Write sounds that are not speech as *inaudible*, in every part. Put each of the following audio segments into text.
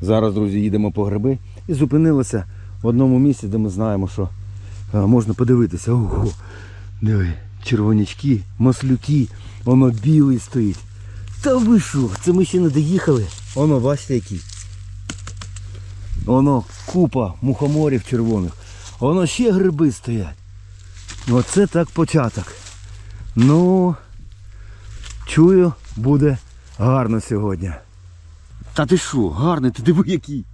Зараз, друзі, їдемо по гриби і зупинилися в одному місці, де ми знаємо, що е, можна подивитися. Ого, диви, червонячки, маслюки, воно білий стоїть. Та ви що, це ми ще не доїхали. Воно, бачите, який. Воно купа мухоморів червоних. Воно ще гриби стоять. Оце так початок. Ну, чую, буде гарно сьогодні. Та ти що, гарний, ти диви який.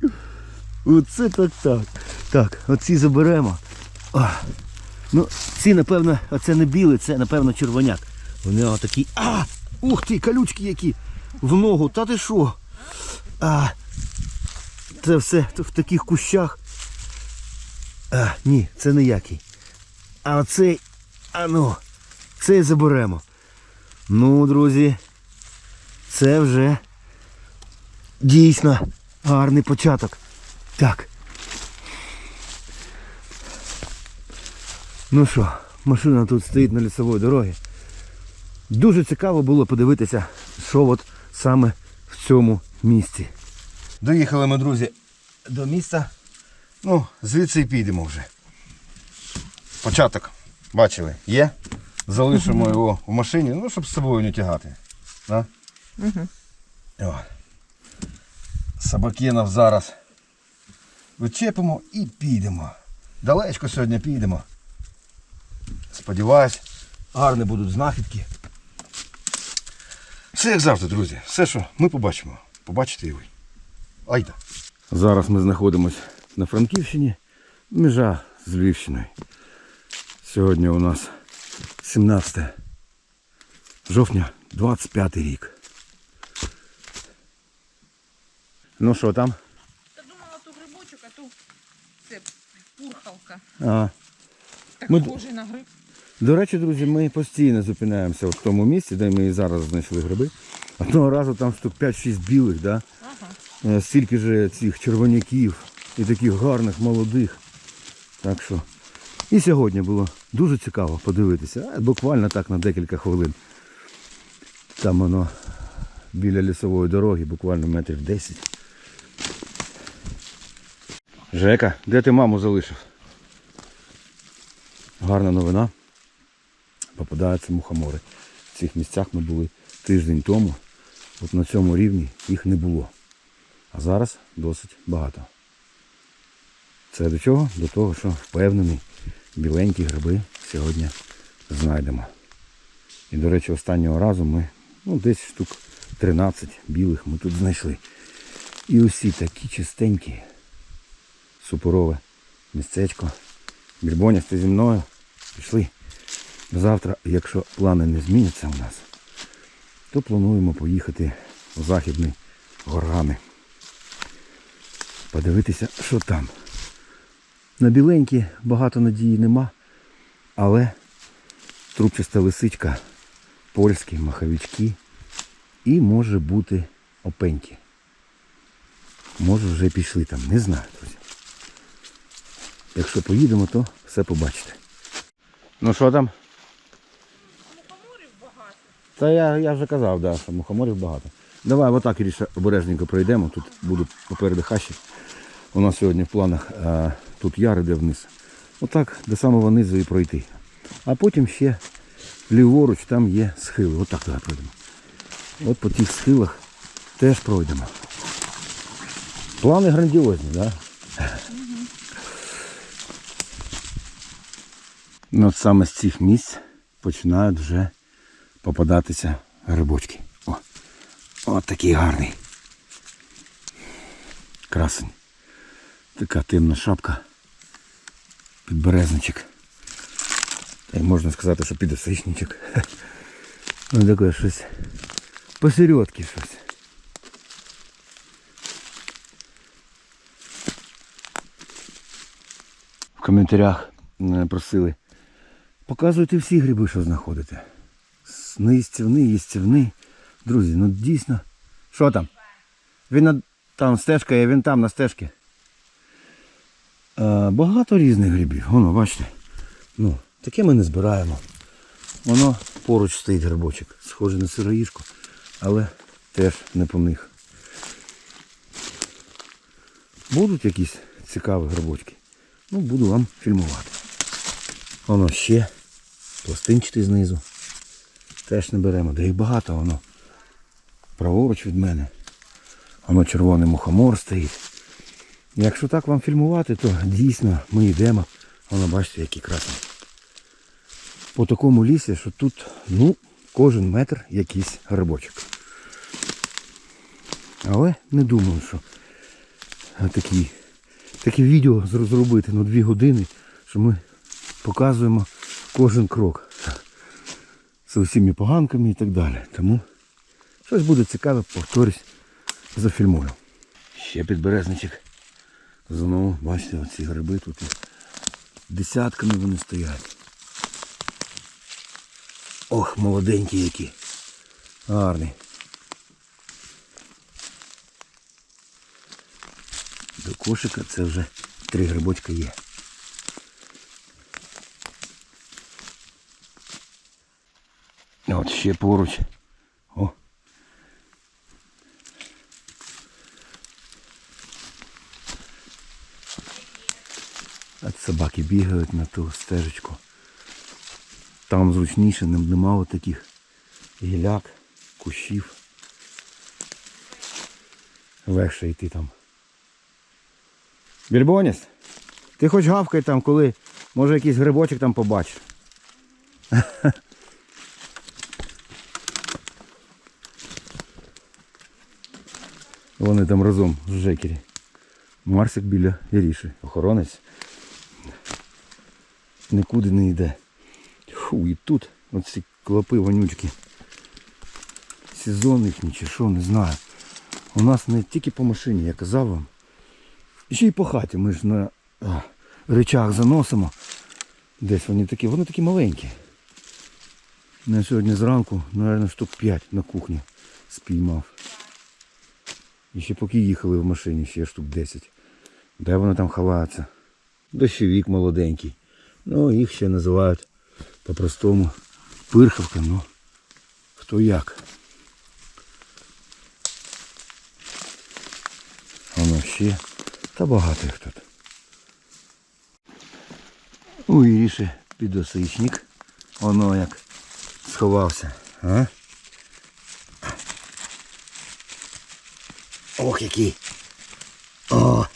Оце так так. Так, оці заберемо. А, ну, ці, напевно, оце не білий, це, напевно, червоняк. Вони отакі. А! Ух ти, колючки які! В ногу, та ти що? А, це все в таких кущах. А, ні, це ніякий. А оцей, а ну, цей заберемо. Ну, друзі, це вже дійсно гарний початок. Так. Ну що, машина тут стоїть на лісовій дорогі. Дуже цікаво було подивитися, що от саме в цьому місці. Доїхали ми, друзі, до місця. Ну, звідси і підемо вже. Початок, бачили, є. Залишимо його в машині, ну, щоб з собою не тягати. Да? Угу. О. Собакинов зараз вичепимо і підемо. Далечко сьогодні підемо. Сподіваюсь, гарні будуть знахідки. Все як завжди, друзі. Все, що ми побачимо. Побачите і ви. Айда. Зараз ми знаходимося на Франківщині, межа з Львівщиною. Сьогодні у нас 17 жовтня, 25 рік. Ну що там? Та думала, то грибочок, а то це пурхалка. А, Так Ми- схожий на гриб. До речі, друзі, ми постійно зупиняємося в тому місці, де ми і зараз знайшли гриби. Одного разу там штук 5-6 білих, да? Ага. Е, стільки ж цих червоняків і таких гарних молодих. Так що. І сьогодні було дуже цікаво подивитися. А, Буквально так на декілька хвилин. Там воно біля лісової дороги, буквально метрів 10. Жека, де ти маму залишив? Гарна новина. Попадаються мухомори. В цих місцях ми були тиждень тому. От на цьому рівні їх не було. А зараз досить багато. Це до чого? До того, що впевнений, біленькі гриби сьогодні знайдемо. І, до речі, останнього разу ми ну, десь штук 13 білих ми тут знайшли. І усі такі чистенькі. Супорове містечко. Більбоня, ти зі мною. Пішли. Завтра, якщо плани не зміняться у нас, то плануємо поїхати у Західний Горгани. Подивитися, що там. На біленькі багато надії нема, але трубчаста лисичка, польські маховички і може бути опеньки. Може вже пішли там, не знаю, друзі. Якщо поїдемо, то все побачите. Ну що там? Мухоморів багато. Та я, я вже казав, да, що мухоморів багато. Давай отак Іріша, обережненько пройдемо. Тут будуть попереду хащі. У нас сьогодні в планах а, тут яр іде вниз. Отак до самого низу і пройти. А потім ще ліворуч там є схили. Отак давай пройдемо. От по тих схилах теж пройдемо. Плани грандіозні, так? Да? Ну, от саме з цих місць починають вже попадатися грибочки. О, от такий гарний. Красень. Така темна шапка. Підберезничок. Та й можна сказати, що підосичничок. *laughs* Ну таке щось. Посередки щось. В коментарях е, просили. Показуйте всі гриби, що знаходите. Неїстівний, їстівний. Друзі, ну дійсно. Що там? Він на... там стежка є, він там на стежці. Е, багато різних грибів. Воно, бачите. Ну, таке ми не збираємо. Воно поруч стоїть грибочок. Схоже на сироїшку, але теж не по них. будуть якісь цікаві грибочки, ну буду вам фільмувати. Воно ще пластинчатий знизу. Теж не беремо. Де їх багато воно. Праворуч від мене. Воно червоний мухомор стоїть. Якщо так вам фільмувати, то дійсно ми йдемо. Воно бачите, який красний. По такому лісі, що тут, ну, кожен метр якийсь грибочок. Але не думаю, що такі, такі відео зробити на дві години, що ми показуємо кожен крок з усіми поганками і так далі. Тому щось буде цікаве, повторюсь, зафільмую. Ще підберезничок. Знову, бачите, оці гриби тут десятками вони стоять. Ох, молоденькі які. Гарні. До кошика це вже три грибочка є. От ще поруч. О. От собаки бігають на ту стежечку. Там зручніше, нем- нема таких гіляк, кущів. Легше йти там. Більбоніс, ти хоч гавкай там, коли може якийсь грибочок там побачиш. *laughs* Вони там разом з Жекері. Марсик біля Іріші. Охоронець. Нікуди не йде. Фу, і тут оці клопи вонючки. Сезон їхній чи що, не знаю. У нас не тільки по машині, я казав вам. Ще й по хаті. Ми ж на речах заносимо. Десь вони такі, вони такі маленькі. Я сьогодні зранку, мабуть, штук 5 на кухні спіймав. І ще поки їхали в машині, ще штук 10. Де вони там ховаються? Дощовік молоденький. Ну, їх ще називають по-простому пирхавка, ну хто як. Воно ще. Та багато їх тут. У Іріші підосичник. Воно як сховався. А? Ох, який. О!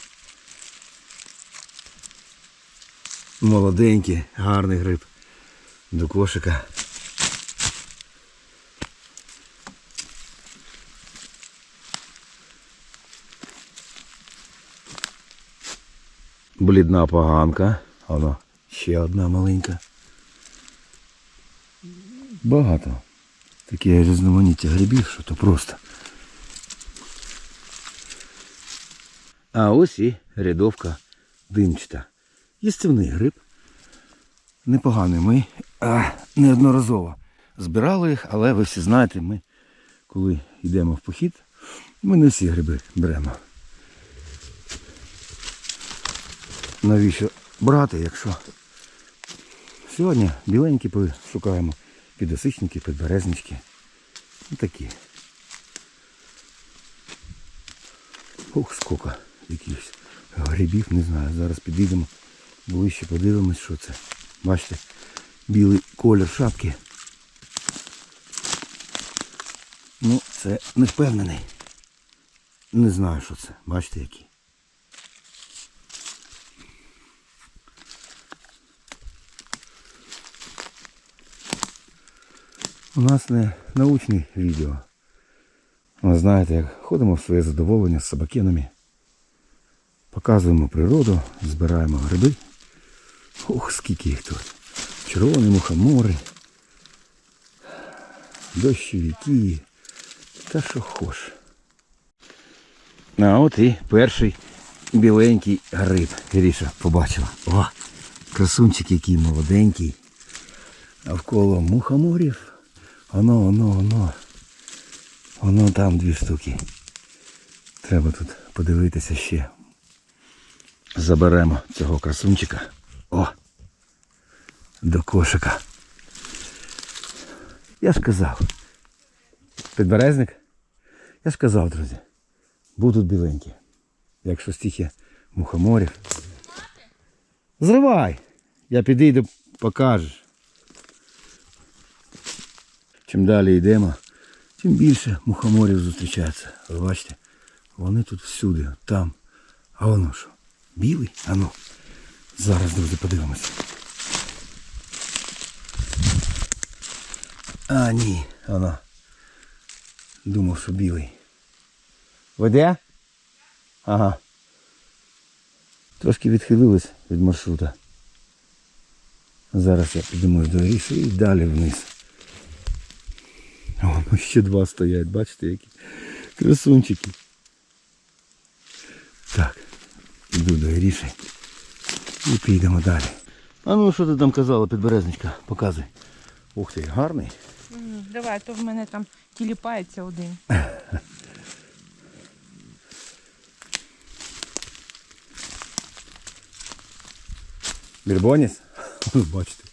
Молоденький, гарний гриб. До кошика. Блідна поганка. Воно ще одна маленька. Багато. Таке різноманіття грибів, що то просто. А ось і рядовка димчата. Їстівний гриб. Непоганий. Ми а, неодноразово збирали їх, але ви всі знаєте, ми, коли йдемо в похід, ми не всі гриби беремо. Навіщо брати, якщо сьогодні біленькі шукаємо підосичники, підберезнички. Ну, такі. Ох, скільки якихось грибів, не знаю. Зараз підійдемо ближче, подивимось, що це. Бачите, білий колір шапки. Ну, це не впевнений. Не знаю, що це. Бачите, який. У нас не научне відео. Ви знаєте, як ходимо в своє задоволення з собакенами. Показуємо природу, збираємо гриби. Ох, скільки їх тут. Червоні мухомори, дощовики, та що хош. А от і перший біленький гриб. Гріша побачила. О, красунчик який молоденький. Навколо мухоморів. Воно. Воно там дві штуки. Треба тут подивитися ще. Заберемо цього красунчика. О! До кошика. Я ж казав. Підберезник? Я ж казав, друзі. Будуть біленькі. Якщо стільки мухоморів. Зривай! Я підійду, покажеш. Чим далі йдемо, тим більше мухоморів зустрічається. Ви бачите, вони тут всюди, там. А воно що? Білий? А ну. Зараз, друзі, подивимося. А, ні, воно. Думав, що білий. Веде? Ага. Трошки відхилились від маршрута. Зараз я підіймусь до рішу і далі вниз. О, ну ще два стоять, бачите, які красунчики. Так, іду до ріші і підемо далі. А ну що ти там казала, підберезничка? Показуй. Ух ти, гарний. Давай, а то в мене там тіліпається один. *laughs* Бірбоніс? Бачите.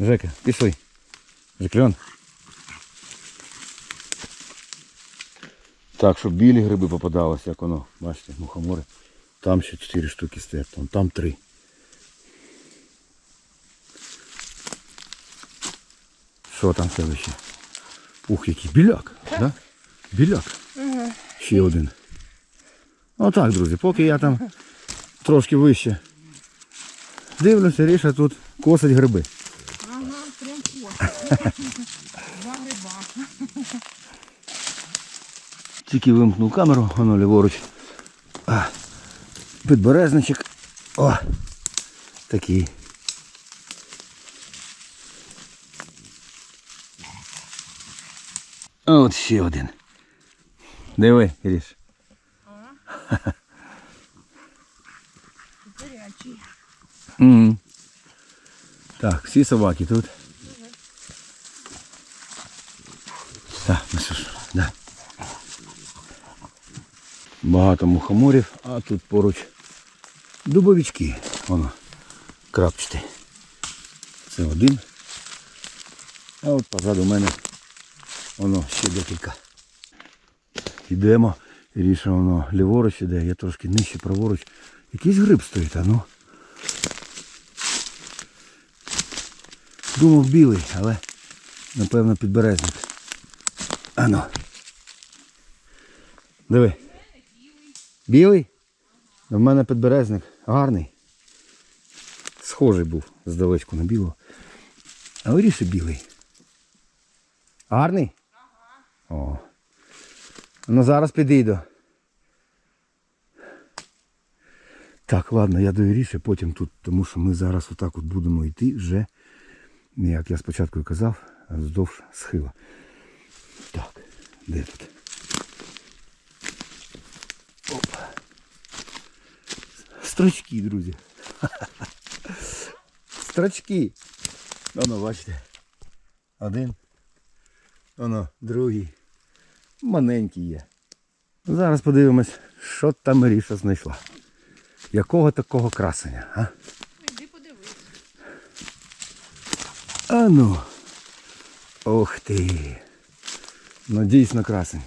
Жека, пішли. Жекльон. Так, щоб білі гриби попадалися, як воно. Бачите, мухомори. Там ще 4 штуки стоять, там, там 3. Що там следующее? Ух, який біляк, да? Біляк. Ще один. Отак, друзі, поки я там трошки вище. Дивлюся, Ріша тут косить гриби. Ага, прям Два Тільки вимкнув камеру, воно ліворуч. А, підберезничок. О! Такий. А от ще один. Диви, Ріш. Гарячий. Угу. Так, всі собаки тут. Так, ну що ж, да. Багато мухоморів, а тут поруч дубовички. Воно, крапчатий. Це один. А от позаду мене воно ще декілька. Йдемо. Ріша воно ліворуч іде, я трошки нижче праворуч. Якийсь гриб стоїть, а ну. Думав білий, але напевно підберезник. Ано. Диви. Білий? В мене підберезник. Гарний. Схожий був здалечку на білого. А вирішив білий. Гарний? Ага. О. Ну зараз підійду. Так, ладно, я до потім тут, тому що ми зараз отак от будемо йти вже, як я спочатку і казав, вздовж схила. Так, де тут? Строчки, друзі. *laughs* Строчки. Воно, бачите. Один. Воно, другий. Маленький є. Зараз подивимось, що там Ріша знайшла. Якого такого красення, а? Іди подивись. А ну. Ох ти. Ну дійсно красень.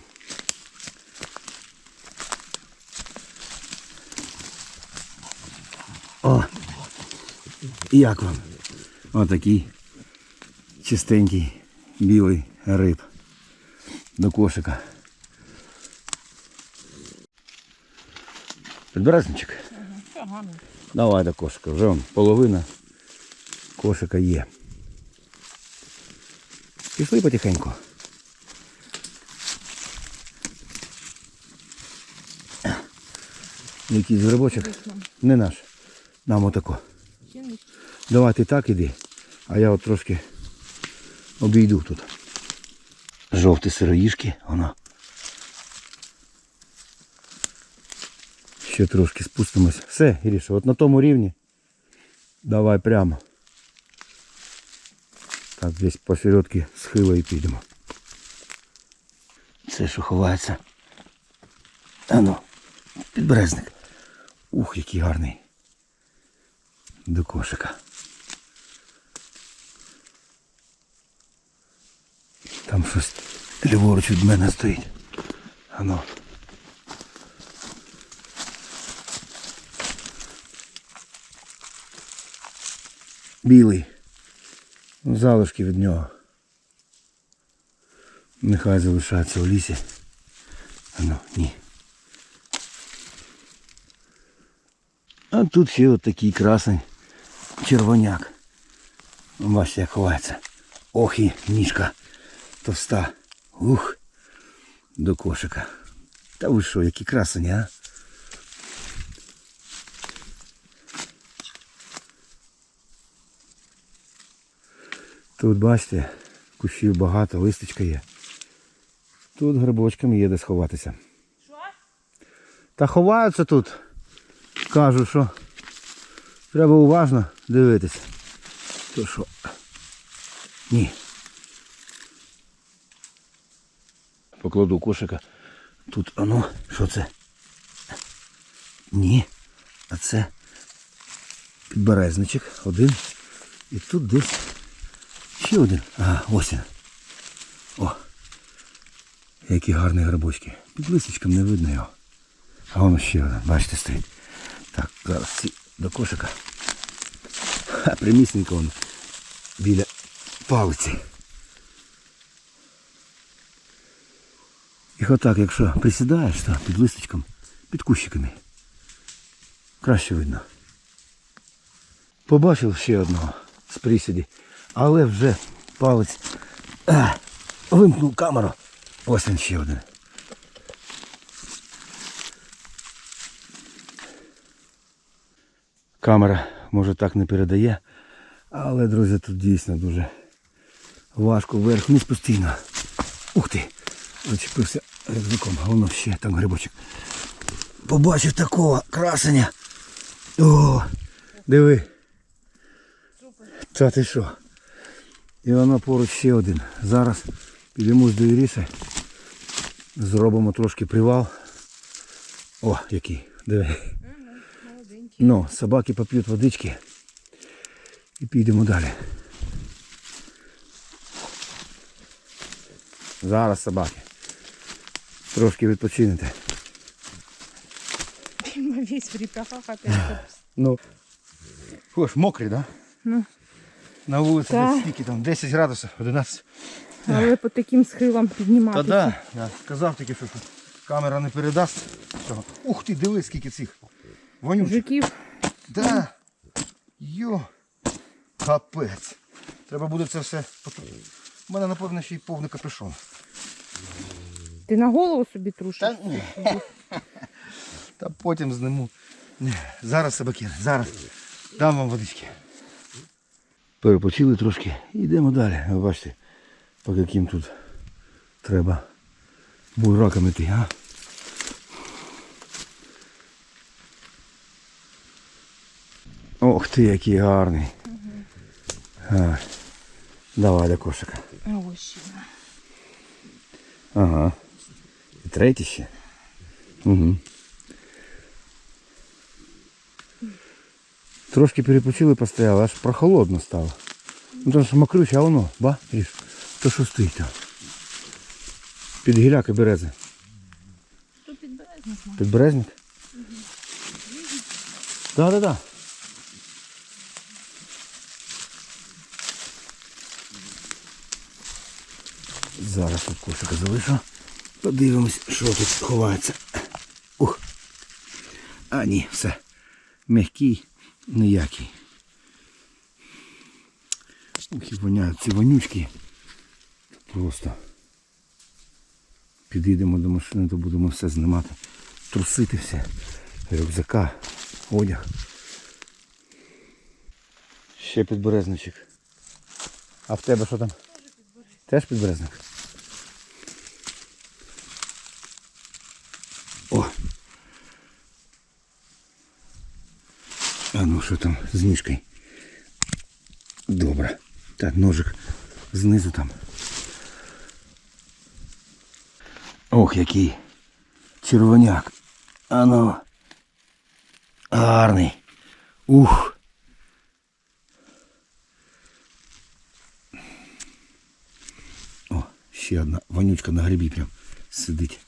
Як вам? Отакий чистенький білий риб. До кошика. Підберезничок. Ага. Давай до кошика. Вже вон половина кошика є. Пішли потихеньку. Якийсь грибочок. Не наш. Нам отако. Давай ти так іди. А я от трошки обійду тут. Жовті сироїшки, воно. Ще трошки спустимось. Все, Іріша, от на тому рівні. Давай прямо. Так, десь посередки схила і підемо. Це що ховається. Ану, підберезник. Ух, який гарний. До кошика. Там щось ліворуч від мене стоїть. Ано. Білий. Залишки від нього. Нехай залишається у лісі. Ано, ні. А тут ще отакий красень червоняк. Бачите, як ховається. Ох і ніжка товста. Ух. До кошика. Та ви що, які красені, а? Тут бачите, кущів багато, листочка є. Тут грибочками є де сховатися. Що? Та ховаються тут. Кажу, що треба уважно дивитися. То що? Ні. Покладу кошика. Тут оно, що це? Ні. А це підберезничок один. І тут десь ще один. Ага, ось він. О. Які гарні грибочки. Під листочком не видно його. А воно ще один, бачите, стоїть. Так, зараз ці до кошика. Ха, примісненько воно біля палиці. І отак, якщо присідаєш, то під листочком, під кущиками. Краще видно. Побачив ще одного з присіді, але вже палець а, вимкнув камеру. Ось він ще один. Камера може так не передає, але, друзі, тут дійсно дуже важко вверх вниз постійно. Ух ти! Зачепився а воно ще там грибочок. Побачив такого красення. О, диви. Та ти що? І воно поруч ще один. Зараз підемо з довіріше. Зробимо трошки привал. О, який. Диви. Ну, собаки поп'ють водички і підемо далі. Зараз собаки. Трошки відпочинете. Весь припахав опять. Ну. Фуш, мокрий, да? Ну. На вулиці Та. скільки там? 10 градусів, 11. Але по таким схилам Та да, я сказав тільки, що камера не передасть. цього. Ух ти, дивись, скільки цих. Вонючих. Жуків. Да. Йо. Капець. Треба буде це все. У мене, напевно, ще й повний капюшон. Ти на голову собі трушиш? Та ні. *laughs* Та потім зниму. Ні, Зараз собаки, зараз. Дам вам водички. Перепочили трошки і йдемо далі. Ви бачите, по яким тут треба буйракам іти, а? Ох ти, який гарний. А, давай до кошика. Ага. І третій ще. Угу. Трошки перепочили постояли, аж прохолодно стало. Ну там ж мокрюче, а воно, ба, ріж, то що стоїть там. Під гіляки берези. Тут підберезник. Підберезник? Так, так, так. Зараз тут кошика залишу. Подивимось, що тут ховається. Ух. А ні, все. Мягкий, ніякий. Ух, і воняють ці вонючки. Просто. Підійдемо до машини, то будемо все знімати. Трусити все. Рюкзака, одяг. Ще підберезничок. А в тебе що там? Теж підберезник? О! А ну що там з ніжкою? Добре. Так, ножик знизу там. Ох, який червоняк. Ано. Гарний. Ух. О, ще одна вонючка на грибі прям сидить.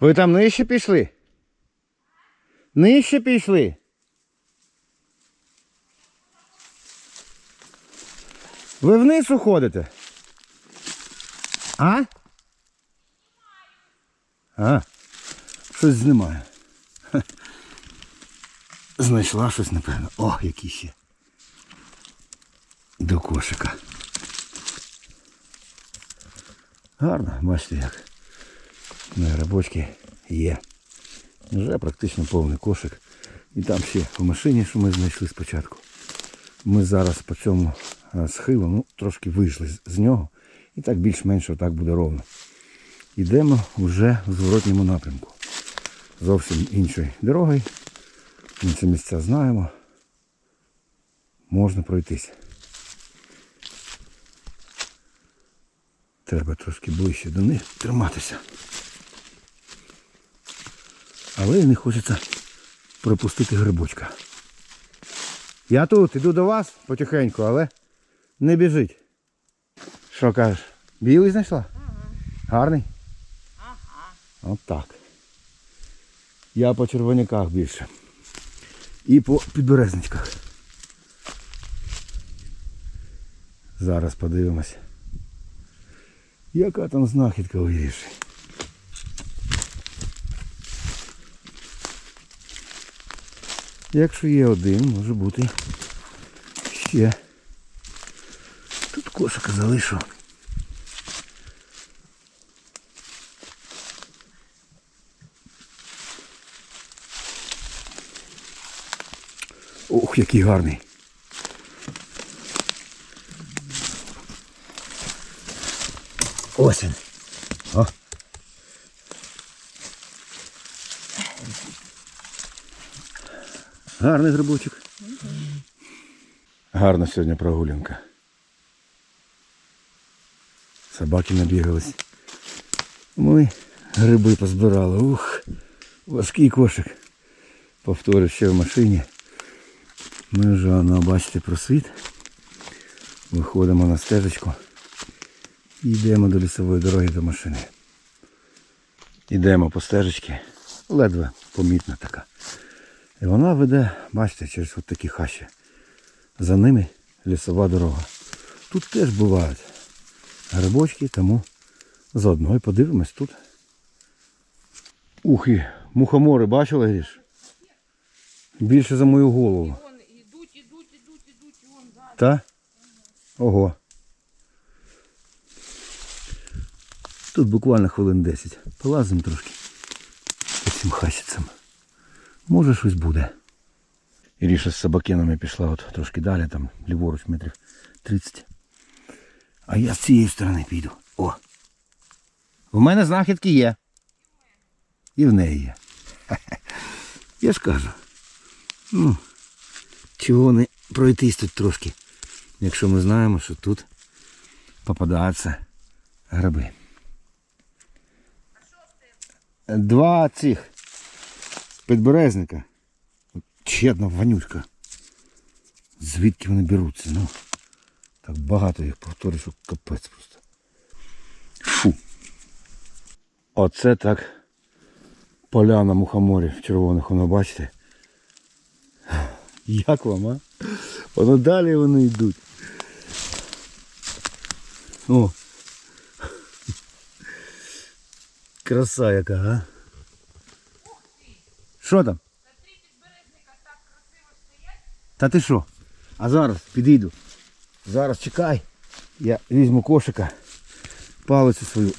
Ви там нижче пішли? Нижче пішли. Ви вниз уходите? А? А? Щось знімає. Знайшла щось, напевно. О, які ще. До кошика. Гарно, бачите як. На грибочки є. Вже практично повний кошик. І там ще в машині, що ми знайшли спочатку. Ми зараз по цьому е, схилу ну, трошки вийшли з- нього. І так більш-менш отак буде ровно. Йдемо вже в зворотньому напрямку. Зовсім іншою дорогою. Ми ці місця знаємо. Можна пройтись. Треба трошки ближче до них триматися. Але не хочеться пропустити грибочка. Я тут, іду до вас потихеньку, але не біжить. Що кажеш? Білий знайшла? Гарний? Ага. От так. Я по червоняках більше. І по підберезничках. Зараз подивимось. Яка там знахідка вирішить. Якщо є один, може бути ще. Тут кошика залишу. Ох, який гарний. Ось він. Гарний грибочок. Гарна сьогодні прогулянка. Собаки набігались. Ми гриби позбирали. Ух, важкий кошик. Повторю ще в машині. Ми вже воно, бачите, просвіт. Виходимо на стежечку йдемо до лісової дороги до машини. Йдемо по стежечці, ледве помітна така. І вона веде, бачите, через от такі хащі. За ними лісова дорога. Тут теж бувають грибочки, тому заодно і подивимось тут. Ух і мухомори бачили, Гріш? Більше за мою голову. Ідуть, ідуть, ідуть, ідуть, і вон. Та? Ого. Тут буквально хвилин 10. Полазимо трошки по цим хасіцям. Може щось буде. Іріша з собакенами пішла от трошки далі, там ліворуч метрів 30. А я з цієї сторони піду. О! У мене знахідки є. І в неї є. *laughs* Я ж кажу. Ну, чого не пройтись тут трошки, якщо ми знаємо, що тут попадаються гриби. Два цих підберезника. Ще одна вонючка. Звідки вони беруться? Ну, так багато їх повторюю, що капець просто. Фу. Оце так поляна мухоморів червоних, воно бачите. Як вам, а? Воно далі вони йдуть. О. Краса яка, а? Що там? Та ти що? А зараз підійду. Зараз чекай. Я візьму кошика, палицю свою.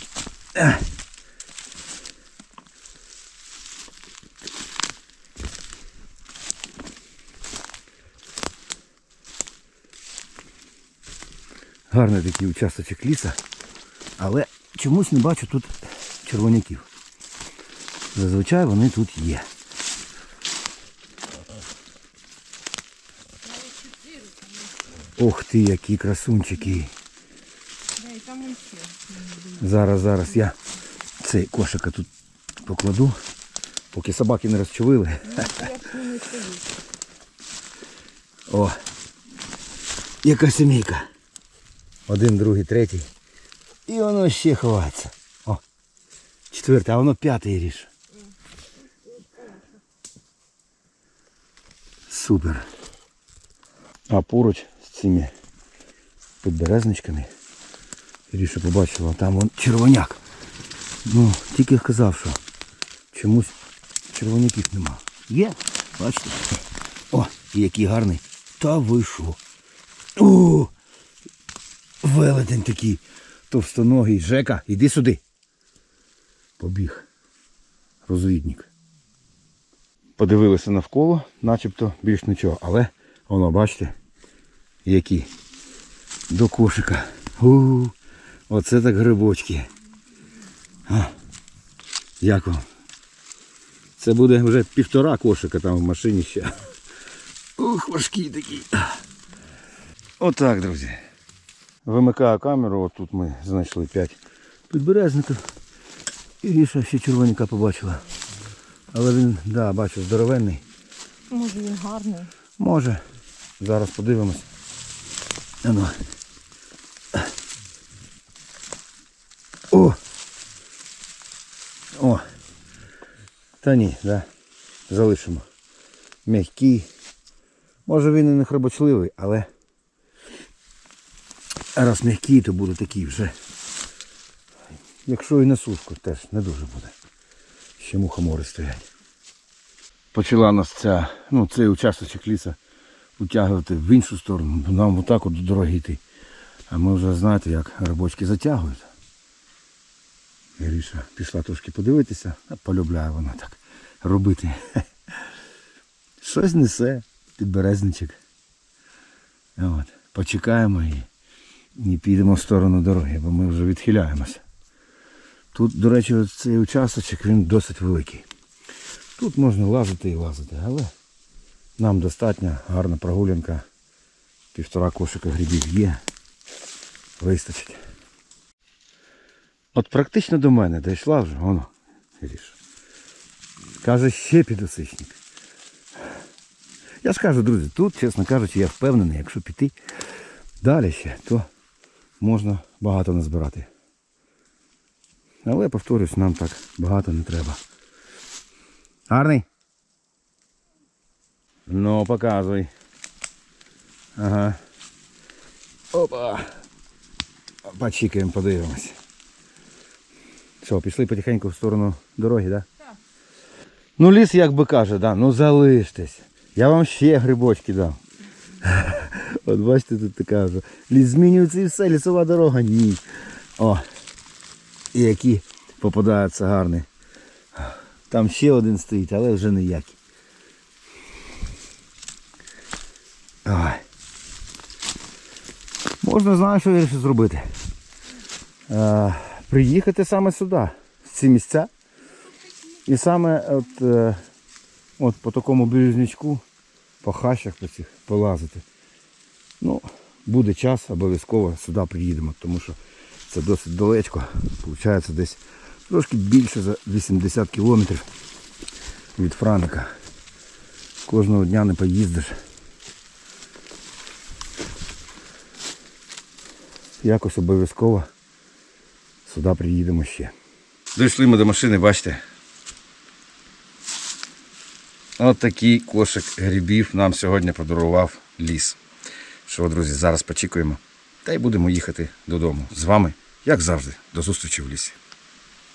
Гарний такий участочок ліса, але чомусь не бачу тут червоняків. Зазвичай вони тут є. Ох ти, які красунчики. Зараз, зараз я цей кошика тут покладу, поки собаки не розчувили. Стою. О! Яка сімейка. Один, другий, третій. І воно ще ховається. О! Четвертий, а воно п'ятий ріж. Супер. А поруч цими під березничками. Ріша побачила, там вон червоняк. Ну, тільки казав, що чомусь червоняків нема. Є, бачите? О, який гарний. Та ви що? О, велетень такий товстоногий. Жека, іди сюди. Побіг. Розвідник. Подивилися навколо, начебто більш нічого. Але воно, бачите, які до кошика. У, оце так грибочки. А, як вам? Це буде вже півтора кошика там в машині ще. Ух, важкі такі. Отак, друзі. Вимикаю камеру, от тут ми знайшли 5 підберезників. І Ріша ще червоняка побачила. Але він, да, бачу, здоровенний. Може він гарний. Може. Зараз подивимось. Ану. О! О! Та ні, да. Залишимо. М'який. Може він і не хребочливий, але раз м'який, то буде такий вже. Якщо і на сушку, теж не дуже буде. Ще мухомори стоять. Почала нас ця, ну, цей участочок ліса утягувати в іншу сторону. Нам отак от до дороги йти. А ми вже знаєте, як рибочки затягують. Іріша пішла трошки подивитися, а полюбляє вона так робити. *laughs* Щось несе підберезничок. От. Почекаємо і, і підемо в сторону дороги, бо ми вже відхиляємося. Тут, до речі, цей участочок він досить великий. Тут можна лазити і лазити, але нам достатньо гарна прогулянка. Півтора кошика грибів є. Вистачить. От практично до мене дійшла вже, воно, Іріш. Каже, ще підосичник. Я ж кажу, друзі, тут, чесно кажучи, я впевнений, якщо піти далі ще, то можна багато назбирати. Але, повторюсь, нам так багато не треба. Гарний? Ну, показуй. Ага. Опа. Почікаємо, подивимось. Що, пішли потихеньку в сторону дороги, так? Так. Ну ліс як би каже, да, ну залиштесь. Я вам ще грибочки дам. *laughs* От бачите, тут така вже. Ліс змінюється і все, лісова дорога. Ні. О. І які попадаються гарні. Там ще один стоїть, але вже ніякий. Ой. Можна, знаєш, що вирішив зробити. Е, приїхати саме сюди, в ці місця. І саме от, е, от по такому березнячку, по хащах по цих полазити. Ну, буде час, обов'язково сюди приїдемо, тому що це досить далечко. Получається десь трошки більше за 80 кілометрів від Франка. Кожного дня не поїздиш. Якось обов'язково сюди приїдемо ще. Дійшли ми до машини, бачите. От такий кошик грибів нам сьогодні подарував ліс. Що, друзі, зараз почікуємо. Та й будемо їхати додому. З вами, як завжди, до зустрічі в лісі.